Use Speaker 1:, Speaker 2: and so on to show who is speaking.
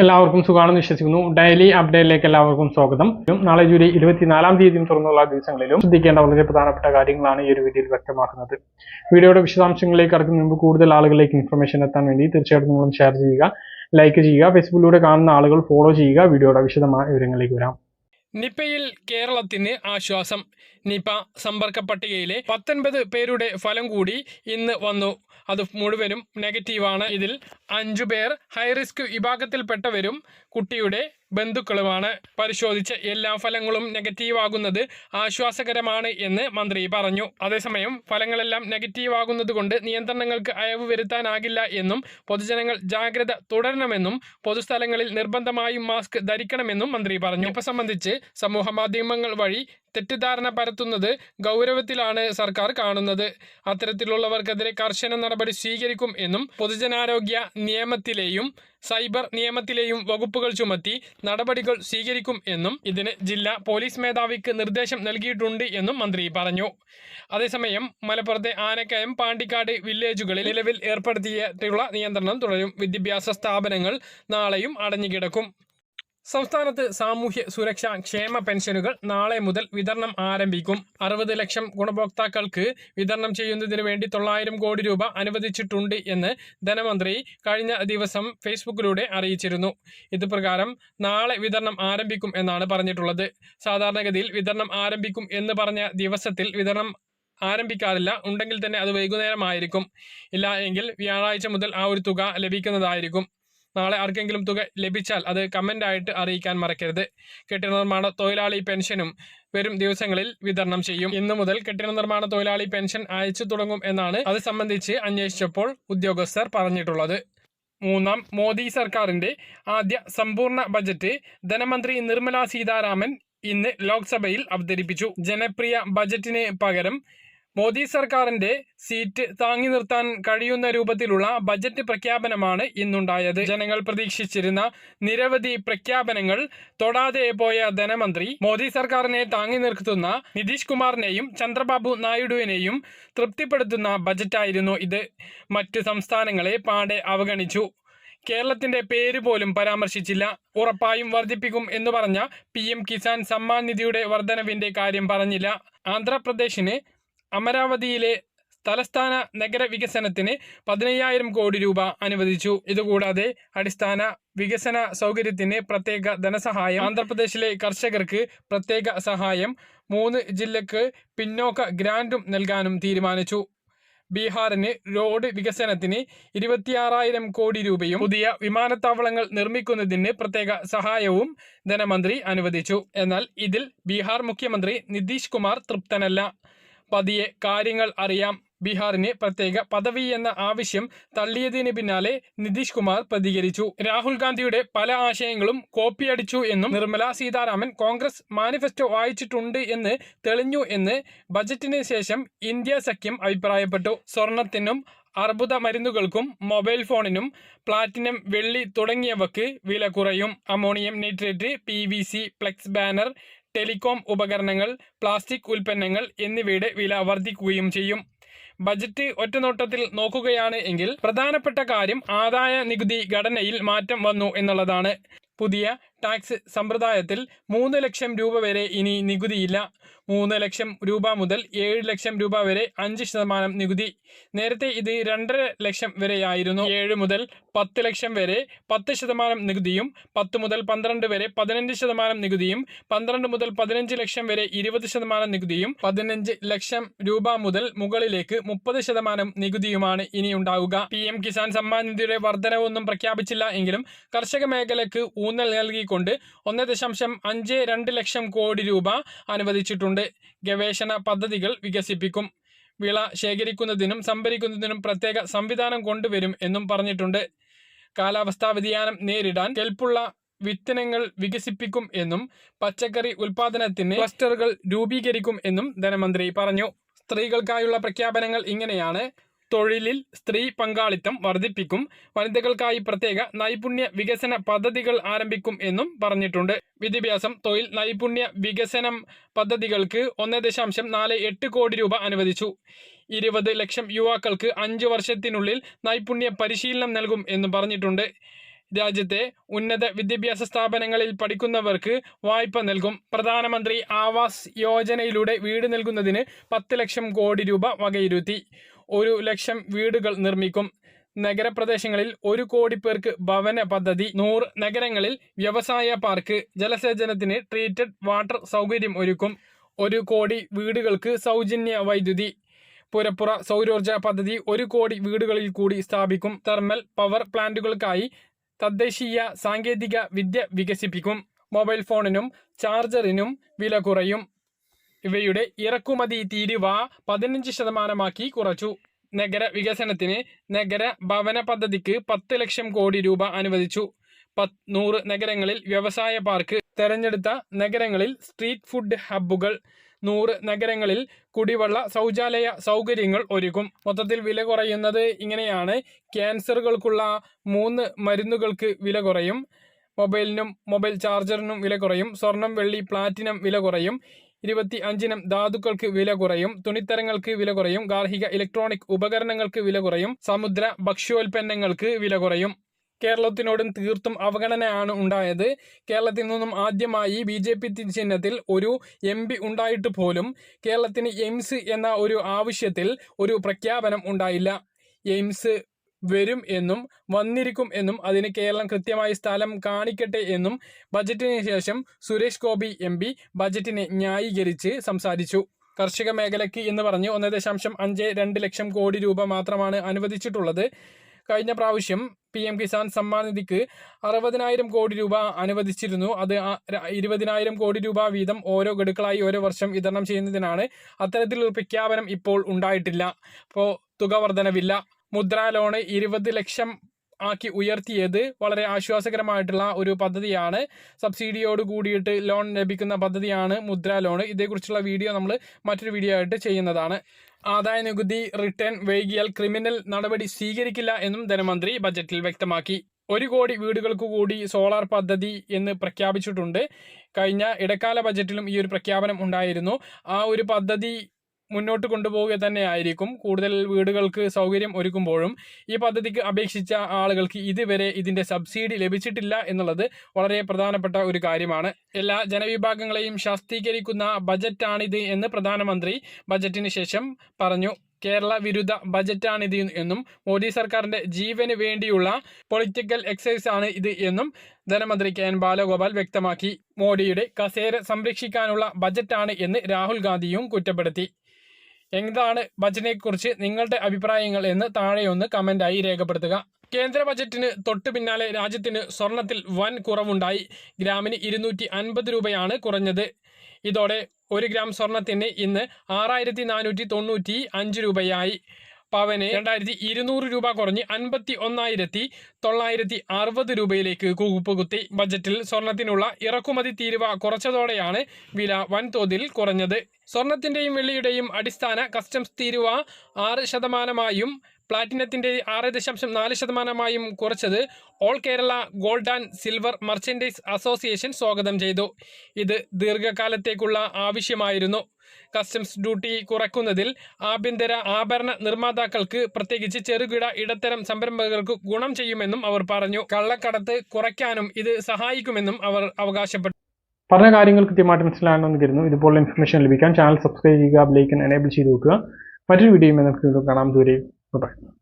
Speaker 1: എല്ലാവർക്കും സുഖമാണെന്ന് വിശ്വസിക്കുന്നു. ഡെയിലി അപ്ഡേറ്റിലേക്ക് എല്ലാവർക്കും സ്വാഗതം. നാളെ ജൂലൈ ഇരുപത്തിനാലാം തീയതിയും തുറന്നുള്ള ദിവസങ്ങളിലും ശ്രദ്ധിക്കേണ്ട വളരെ പ്രധാനപ്പെട്ട കാര്യങ്ങളാണ് ഈ ഒരു വീഡിയോയിൽ വ്യക്തമാക്കുന്നത്. വീഡിയോയുടെ വിശദാംശങ്ങളിലേക്ക് കടക്കുന്ന മുമ്പ് കൂടുതൽ ആളുകളിലേക്ക് ഇൻഫർമേഷൻ എത്താൻ വേണ്ടി തീർച്ചയായിട്ടും നിങ്ങളും ഷെയർ ചെയ്യുക ലൈക്ക് ചെയ്യുക ഫേസ്ബുക്കിലൂടെ കാണുന്ന ആളുകൾ ഫോളോ ചെയ്യുക. വീഡിയോയുടെ വിശദമായ വിവരങ്ങളിലേക്ക് വരാം.
Speaker 2: നിപ്പയിൽ കേരളത്തിന് ആശ്വാസം. നിപ സമ്പർക്ക പട്ടികയിലെ പത്തൊൻപത് പേരുടെ ഫലം കൂടി ഇന്ന് വന്നു. അത് മുഴുവനും നെഗറ്റീവാണ് ഇതിൽ അഞ്ചു പേർ ഹൈറിസ്ക് വിഭാഗത്തിൽപ്പെട്ടവരും കുട്ടിയുടെ ബന്ധുക്കളുമാണ് പരിശോധിച്ച എല്ലാ ഫലങ്ങളും നെഗറ്റീവ് ആകുന്നത് ആശ്വാസകരമാണ് എന്ന് മന്ത്രി പറഞ്ഞു. അതേസമയം ഫലങ്ങളെല്ലാം നെഗറ്റീവ് ആകുന്നത് കൊണ്ട് നിയന്ത്രണങ്ങൾക്ക് അയവ് വരുത്താനാകില്ല എന്നും പൊതുജനങ്ങൾ ജാഗ്രത തുടരണമെന്നും പൊതുസ്ഥലങ്ങളിൽ നിർബന്ധമായും മാസ്ക് ധരിക്കണമെന്നും മന്ത്രി പറഞ്ഞു. ഇപ്പൊ സംബന്ധിച്ച് സമൂഹ മാധ്യമങ്ങൾ വഴി തെറ്റിദ്ധാരണ പരത്തുന്നത് ഗൗരവത്തിലാണ് സർക്കാർ കാണുന്നത്. അത്തരത്തിലുള്ളവർക്കെതിരെ കർശന നടപടി സ്വീകരിക്കും എന്നും പൊതുജനാരോഗ്യ നിയമത്തിലെയും സൈബർ നിയമത്തിലെയും വകുപ്പുകൾ ചുമത്തി നടപടികൾ സ്വീകരിക്കും എന്നും ഇതിന് ജില്ലാ പോലീസ് മേധാവിക്ക് നിർദ്ദേശം നൽകിയിട്ടുണ്ട് എന്നും മന്ത്രി പറഞ്ഞു. അതേസമയം മലപ്പുറത്തെ ആനക്കയം പാണ്ടിക്കാട് വില്ലേജുകളിൽ നിലവിൽ ഏർപ്പെടുത്തിയിട്ടുള്ള നിയന്ത്രണം തുടരും. വിദ്യാഭ്യാസ സ്ഥാപനങ്ങൾ നാളെയും അടഞ്ഞുകിടക്കും. സംസ്ഥാനത്ത് സാമൂഹ്യ സുരക്ഷാ ക്ഷേമ പെൻഷനുകൾ നാളെ മുതൽ വിതരണം ആരംഭിക്കും. അറുപത് ലക്ഷം ഗുണഭോക്താക്കൾക്ക് വിതരണം ചെയ്യുന്നതിന് വേണ്ടി തൊള്ളായിരം കോടി രൂപ അനുവദിച്ചിട്ടുണ്ട് എന്ന് ധനമന്ത്രി കഴിഞ്ഞ ദിവസം ഫേസ്ബുക്കിലൂടെ അറിയിച്ചിരുന്നു. ഇത് നാളെ വിതരണം ആരംഭിക്കും എന്നാണ് പറഞ്ഞിട്ടുള്ളത്. സാധാരണഗതിയിൽ വിതരണം ആരംഭിക്കും എന്ന് പറഞ്ഞ ദിവസത്തിൽ വിതരണം ആരംഭിക്കാറില്ല. ഉണ്ടെങ്കിൽ തന്നെ അത് വൈകുന്നേരമായിരിക്കും. ഇല്ല എങ്കിൽ വ്യാഴാഴ്ച മുതൽ ആ ഒരു തുക ലഭിക്കുന്നതായിരിക്കും. നാളെ ആർക്കെങ്കിലും തുക ലഭിച്ചാൽ അത് കമന്റ് ആയിട്ട് അറിയിക്കാൻ മറക്കരുത്. കെട്ടിട നിർമ്മാണ തൊഴിലാളി പെൻഷനും വരും ദിവസങ്ങളിൽ വിതരണം ചെയ്യും. ഇന്നു മുതൽ കെട്ടിട നിർമ്മാണ തൊഴിലാളി പെൻഷൻ അയച്ചു തുടങ്ങും എന്നാണ് അത് സംബന്ധിച്ച് അന്വേഷിച്ചപ്പോൾ ഉദ്യോഗസ്ഥർ പറഞ്ഞിട്ടുള്ളത്. മൂന്നാം മോദി സർക്കാരിന്റെ ആദ്യ സമ്പൂർണ ബജറ്റ് ധനമന്ത്രി നിർമ്മല സീതാരാമൻ ഇന്ന് ലോക്സഭയിൽ അവതരിപ്പിച്ചു. ജനപ്രിയ ബജറ്റിന് പകരം മോദി സർക്കാരിന്റെ സീറ്റ് താങ്ങി നിർത്താൻ കഴിയുന്ന രൂപത്തിലുള്ള ബജറ്റ് പ്രഖ്യാപനമാണ് ഇന്നുണ്ടായത്. ജനങ്ങൾ പ്രതീക്ഷിച്ചിരുന്ന നിരവധി പ്രഖ്യാപനങ്ങൾ തൊടാതെ പോയ ധനമന്ത്രി മോദി സർക്കാരിനെ താങ്ങി നിർത്തുന്ന നിതീഷ് കുമാറിനെയും ചന്ദ്രബാബു നായിഡുവിനെയും തൃപ്തിപ്പെടുത്തുന്ന ബജറ്റായിരുന്നു ഇത്. മറ്റ് സംസ്ഥാനങ്ങളെ പാടെ അവഗണിച്ചു. കേരളത്തിന്റെ പേര് പോലും പരാമർശിച്ചില്ല. ഉറപ്പായും വർദ്ധിപ്പിക്കും എന്ന് പറഞ്ഞ പി കിസാൻ സമ്മാൻ നിധിയുടെ വർധനവിന്റെ കാര്യം പറഞ്ഞില്ല. ആന്ധ്രാപ്രദേശിന് അമരാവതിയിലെ തലസ്ഥാന നഗര വികസനത്തിന് പതിനയ്യായിരം കോടി രൂപ അനുവദിച്ചു. ഇതുകൂടാതെ അടിസ്ഥാന വികസന സൗകര്യത്തിന് പ്രത്യേക ധനസഹായം ആന്ധ്രാപ്രദേശിലെ കർഷകർക്ക് പ്രത്യേക സഹായം മൂന്ന് ജില്ലക്ക് പിന്നോക്ക ഗ്രാൻഡും നൽകാനും തീരുമാനിച്ചു. ബീഹാറിന് റോഡ് വികസനത്തിന് ഇരുപത്തിയാറായിരം കോടി രൂപയും പുതിയ വിമാനത്താവളങ്ങൾ നിർമ്മിക്കുന്നതിന് പ്രത്യേക സഹായവും ധനമന്ത്രി അനുവദിച്ചു. എന്നാൽ ഇതിൽ ബീഹാർ മുഖ്യമന്ത്രി നിതീഷ് കുമാർ തൃപ്തനല്ല. പതിയെ കാര്യങ്ങൾ അറിയാം. ബീഹാറിന് പ്രത്യേക പദവി എന്ന ആവശ്യം തള്ളിയതിന് പിന്നാലെ നിതീഷ് കുമാർ പ്രതികരിച്ചു. രാഹുൽ ഗാന്ധിയുടെ പല ആശയങ്ങളും കോപ്പിയടിച്ചു എന്നും നിർമ്മല സീതാരാമൻ കോൺഗ്രസ് മാനിഫെസ്റ്റോ വായിച്ചിട്ടുണ്ട് എന്ന് തെളിഞ്ഞു എന്ന് ബജറ്റിന് ശേഷം ഇന്ത്യ സഖ്യം അഭിപ്രായപ്പെട്ടു. സ്വർണത്തിനും അർബുദ മരുന്നുകൾക്കും മൊബൈൽ ഫോണിനും പ്ലാറ്റിനം വെള്ളി തുടങ്ങിയവക്ക് വില കുറയും. Ammonium nitrate P V C flex banner telecom ഉപകരണങ്ങൾ പ്ലാസ്റ്റിക് ഉൽപ്പന്നങ്ങൾ എന്നിവയുടെ വില വർദ്ധിക്കുകയും ചെയ്യും. ബജറ്റ് ഒറ്റനോട്ടത്തിൽ നോക്കുകയാണ് എങ്കിൽ പ്രധാനപ്പെട്ട കാര്യം ആദായ നികുതി ഘടനയിൽ മാറ്റം വന്നു എന്നുള്ളതാണ്. പുതിയ ടാക്സ് സമ്പ്രദായത്തിൽ മൂന്ന് ലക്ഷം രൂപ വരെ ഇനി നികുതിയില്ല. മൂന്ന് ലക്ഷം രൂപ മുതൽ ഏഴ് ലക്ഷം രൂപ വരെ അഞ്ച് ശതമാനം നികുതി. നേരത്തെ ഇത് രണ്ടര ലക്ഷം വരെയായിരുന്നു. ഏഴ് മുതൽ പത്ത് ലക്ഷം വരെ പത്ത് ശതമാനം നികുതിയും പത്ത് മുതൽ പന്ത്രണ്ട് വരെ പതിനഞ്ച് ശതമാനം നികുതിയും പന്ത്രണ്ട് മുതൽ പതിനഞ്ച് ലക്ഷം വരെ ഇരുപത് ശതമാനം നികുതിയും പതിനഞ്ച് ലക്ഷം രൂപ മുതൽ മുകളിലേക്ക് മുപ്പത് ശതമാനം നികുതിയുമാണ് ഇനി ഉണ്ടാവുക. പി കിസാൻ സമ്മാൻ നിധിയുടെ വർധനവൊന്നും പ്രഖ്യാപിച്ചില്ല എങ്കിലും കർഷക മേഖലക്ക് ഊന്നൽ നൽകിക്കൊണ്ട് ഒന്ന് ദശാംശം അഞ്ച് രണ്ട് ലക്ഷം കോടി രൂപ അനുവദിച്ചിട്ടുണ്ട്. ഗവേഷണ പദ്ധതികൾ വികസിപ്പിക്കും. വിള ശേഖരിക്കുന്നതിനും സംഭരിക്കുന്നതിനും പ്രത്യേക സംവിധാനം കൊണ്ടുവരും എന്നും പറഞ്ഞിട്ടുണ്ട്. കാലാവസ്ഥാ വ്യതിയാനം നേരിടാൻ കെൽപ്പുള്ള വിത്തനങ്ങൾ വികസിപ്പിക്കും എന്നും പച്ചക്കറി ഉൽപാദനത്തിന് ക്ലസ്റ്ററുകൾ രൂപീകരിക്കും എന്നും ധനമന്ത്രി പറഞ്ഞു. സ്ത്രീകൾക്കായുള്ള പ്രഖ്യാപനങ്ങൾ ഇങ്ങനെയാണ്. തൊഴിലിൽ സ്ത്രീ പങ്കാളിത്തം വർദ്ധിപ്പിക്കും. വനിതകൾക്കായി പ്രത്യേക നൈപുണ്യ വികസന പദ്ധതികൾ ആരംഭിക്കും എന്നും പറഞ്ഞിട്ടുണ്ട്. വിദ്യാഭ്യാസം തൊഴിൽ നൈപുണ്യ വികസനം പദ്ധതികൾക്ക് ഒന്ന് ദശാംശം നാല് എട്ട് കോടി രൂപ അനുവദിച്ചു. ഇരുപത് ലക്ഷം യുവാക്കൾക്ക് അഞ്ച് വർഷത്തിനുള്ളിൽ നൈപുണ്യ പരിശീലനം നൽകും എന്നും പറഞ്ഞിട്ടുണ്ട്. രാജ്യത്തെ ഉന്നത വിദ്യാഭ്യാസ സ്ഥാപനങ്ങളിൽ പഠിക്കുന്നവർക്ക് വായ്പ നൽകും. പ്രധാനമന്ത്രി ആവാസ് യോജനയിലൂടെ വീട് നൽകുന്നതിന് പത്ത് ലക്ഷം കോടി രൂപ വകയിരുത്തി. ഒരു ലക്ഷം വീടുകൾ നിർമ്മിക്കും. നഗരപ്രദേശങ്ങളിൽ ഒരു കോടി പേർക്ക് ഭവന പദ്ധതി നൂറ് നഗരങ്ങളിൽ വ്യവസായ പാർക്ക് ജലസേചനത്തിന് ട്രീറ്റഡ് വാട്ടർ സൗകര്യം ഒരുക്കും. ഒരു കോടി വീടുകൾക്ക് സൗജന്യ വൈദ്യുതി. പുരപ്പുറ സൗരോർജ പദ്ധതി ഒരു കോടി വീടുകളിൽ കൂടി സ്ഥാപിക്കും. തെർമൽ പവർ പ്ലാന്റുകൾക്കായി തദ്ദേശീയ സാങ്കേതിക വിദ്യ വികസിപ്പിക്കും. മൊബൈൽ ഫോണിനും ചാർജറിനും വില കുറയും. ഇവയുടെ ഇറക്കുമതി തീരുവ പതിനഞ്ച് ശതമാനമാക്കി കുറച്ചു. നഗര വികസനത്തിന് നഗര ഭവന പദ്ധതിക്ക് പത്ത് ലക്ഷം കോടി രൂപ അനുവദിച്ചു. പത്ത് നൂറ് നഗരങ്ങളിൽ വ്യവസായ പാർക്ക്. തെരഞ്ഞെടുത്ത നഗരങ്ങളിൽ സ്ട്രീറ്റ് ഫുഡ് ഹബ്ബുകൾ. നൂറ് നഗരങ്ങളിൽ കുടിവെള്ള ശൗചാലയ സൗകര്യങ്ങൾ ഒരുക്കും. മൊത്തത്തിൽ വില കുറയുന്നത് ഇങ്ങനെയാണ്. ക്യാൻസറുകൾക്കുള്ള മൂന്ന് മരുന്നുകൾക്ക് വില കുറയും. മൊബൈലിനും മൊബൈൽ ചാർജറിനും വില കുറയും. സ്വർണം വെള്ളി പ്ലാറ്റിനം വില കുറയും. ഇരുപത്തി അഞ്ചിനം ധാതുക്കൾക്ക് വില കുറയും തുണിത്തരങ്ങൾക്ക് വില കുറയും ഗാർഹിക ഇലക്ട്രോണിക് ഉപകരണങ്ങൾക്ക് വില കുറയും സമുദ്ര ഭക്ഷ്യോൽപ്പന്നങ്ങൾക്ക് വില കുറയും. കേരളത്തിനോടും തീർത്തും അവഗണനയാണ് ഉണ്ടായത്. കേരളത്തിൽ നിന്നും ആദ്യമായി ബി ജെ പി ചിഹ്നത്തിൽ ഒരു എം പി ഉണ്ടായിട്ട് പോലും കേരളത്തിന് എയിംസ് എന്ന ഒരു ആവശ്യത്തിൽ ഒരു പ്രഖ്യാപനം ഉണ്ടായില്ല. എയിംസ് വരും എന്നും വന്നിരിക്കും എന്നും അതിന് കേരളം കൃത്യമായി സ്ഥലം കാണിക്കട്ടെ എന്നും ബജറ്റിന് ശേഷം സുരേഷ് ഗോപി എം ബജറ്റിനെ ന്യായീകരിച്ച് സംസാരിച്ചു. കർഷക മേഖലയ്ക്ക് എന്ന് പറഞ്ഞ് ഒന്ന് ദശാംശം അഞ്ച് രണ്ട് ലക്ഷം കോടി രൂപ മാത്രമാണ് അനുവദിച്ചിട്ടുള്ളത്. കഴിഞ്ഞ പ്രാവശ്യം പി എം കിസാൻ സമ്മാൻ നിധിക്ക് അറുപതിനായിരം കോടി രൂപ അനുവദിച്ചിരുന്നു. അത് ഇരുപതിനായിരം കോടി രൂപ വീതം ഓരോ ഗഡുക്കളായി ഓരോ വർഷം വിതരണം ചെയ്യുന്നതിനാണ് അത്തരത്തിലൊരു പ്രഖ്യാപനം ഇപ്പോൾ ഉണ്ടായിട്ടില്ല. അപ്പോൾ തുക വർധനവില്ല. മുദ്രാ ലോണ് ഇരുപത് ലക്ഷം ആക്കി ഉയർത്തിയത്. വളരെ ആശ്വാസകരമായിട്ടുള്ള ഒരു പദ്ധതിയാണ്. സബ്സിഡിയോട് കൂടിയിട്ട് ലോൺ ലഭിക്കുന്ന പദ്ധതിയാണ് മുദ്ര ലോൺ ഇതേക്കുറിച്ചുള്ള വീഡിയോ നമ്മൾ മറ്റൊരു വീഡിയോ ആയിട്ട് ചെയ്യുന്നതാണ്. ആദായ നികുതി റിട്ടേൺ വൈകിയാൽ ക്രിമിനൽ നടപടി സ്വീകരിക്കില്ല എന്നും ധനമന്ത്രി ബജറ്റിൽ വ്യക്തമാക്കി. ഒരു കോടി വീടുകൾക്ക് കൂടി സോളാർ പദ്ധതി എന്ന് പ്രഖ്യാപിച്ചിട്ടുണ്ട്. കഴിഞ്ഞ ഇടക്കാല ബജറ്റിലും ഈ ഒരു പ്രഖ്യാപനം ഉണ്ടായിരുന്നു. ആ ഒരു പദ്ധതി മുന്നോട്ട് കൊണ്ടുപോവുക തന്നെ ആയിരിക്കും കൂടുതൽ വീടുകൾക്ക് സൗകര്യം ഒരുക്കുമ്പോഴും ഈ പദ്ധതിക്ക് അപേക്ഷിച്ച ആളുകൾക്ക് ഇതുവരെ ഇതിന്റെ സബ്സിഡി ലഭിച്ചിട്ടില്ല എന്നുള്ളത് വളരെ പ്രധാനപ്പെട്ട ഒരു കാര്യമാണ്. എല്ലാ ജനവിഭാഗങ്ങളെയും ശാസ്തീകരിക്കുന്ന ബജറ്റാണിത് എന്ന് പ്രധാനമന്ത്രി ബജറ്റിന് ശേഷം പറഞ്ഞു. കേരള വിരുദ്ധ ബജറ്റാണിത് എന്നും മോദി സർക്കാരിന്റെ ജീവന് വേണ്ടിയുള്ള പൊളിറ്റിക്കൽ എക്സൈസ് ആണ് ഇത് എന്നും ധനമന്ത്രി കെ എൻ ബാലഗോപാൽ വ്യക്തമാക്കി. മോഡിയുടെ കസേര സംരക്ഷിക്കാനുള്ള ബജറ്റാണ് എന്ന് രാഹുൽ ഗാന്ധിയും കുറ്റപ്പെടുത്തി. എന്താണ് ബജറ്റിനെക്കുറിച്ച് നിങ്ങളുടെ അഭിപ്രായങ്ങൾ എന്ന് താഴെയൊന്ന് കമന്റായി രേഖപ്പെടുത്തുക. കേന്ദ്ര ബജറ്റിന് തൊട്ടു പിന്നാലെ രാജ്യത്തിന് സ്വർണത്തിൽ വൻ കുറവുണ്ടായി. ഗ്രാമിന് ഇരുന്നൂറ്റി അൻപത് രൂപയാണ് കുറഞ്ഞത്. ഇതോടെ ഒരു ഗ്രാം സ്വർണത്തിന് ഇന്ന് ആറായിരത്തി നാനൂറ്റി തൊണ്ണൂറ്റി അഞ്ച് രൂപയായി. പവന് രണ്ടായിരത്തി ഇരുന്നൂറ് രൂപ കുറഞ്ഞ് അൻപത്തി ഒന്നായിരത്തി തൊള്ളായിരത്തി അറുപത് രൂപയിലേക്ക് കുതിപ്പ് ബജറ്റിൽ സ്വർണത്തിനുള്ള ഇറക്കുമതി തീരുവ കുറച്ചതോടെയാണ് വില വൻതോതിൽ കുറഞ്ഞത്. സ്വർണത്തിന്റെയും വെള്ളിയുടെയും അടിസ്ഥാന കസ്റ്റംസ് തീരുവ ആറ് ശതമാനമായും പ്ലാറ്റിനത്തിന്റെ ആറ് ദശാംശം നാല് ശതമാനമായും കുറച്ചത് all Kerala gold and silver merchandise association സ്വാഗതം ചെയ്തു. ഇത് ദീർഘകാലത്തേക്കുള്ള ആവശ്യമായിരുന്നു. കസ്റ്റംസ് ഡ്യൂട്ടി കുറയ്ക്കുന്നതിൽ ആഭ്യന്തര ആഭരണ നിർമ്മാതാക്കൾക്ക് പ്രത്യേകിച്ച് ചെറുകിട ഇടത്തരം സംരംഭകർക്ക് ഗുണം ചെയ്യുമെന്നും അവർ പറഞ്ഞു. കള്ളക്കടത്ത് കുറയ്ക്കാനും ഇത് സഹായിക്കുമെന്നും അവർ അവകാശപ്പെട്ടു.
Speaker 1: പറഞ്ഞ കാര്യങ്ങൾ കൃത്യമായിട്ട് മനസ്സിലാണെന്ന് കരുതുന്നു. ഇതുപോലുള്ള ഇൻഫർമേഷൻ ലഭിക്കാൻ ചാനൽ സബ്സ്ക്രൈബ് ചെയ്യുക ബെലൈക്കൻ എനേബിൾ ചെയ്ത് വെക്കുക. മറ്റൊരു വീഡിയോയുമായി നമുക്ക് കാണാം. ദൂരെ ബൈ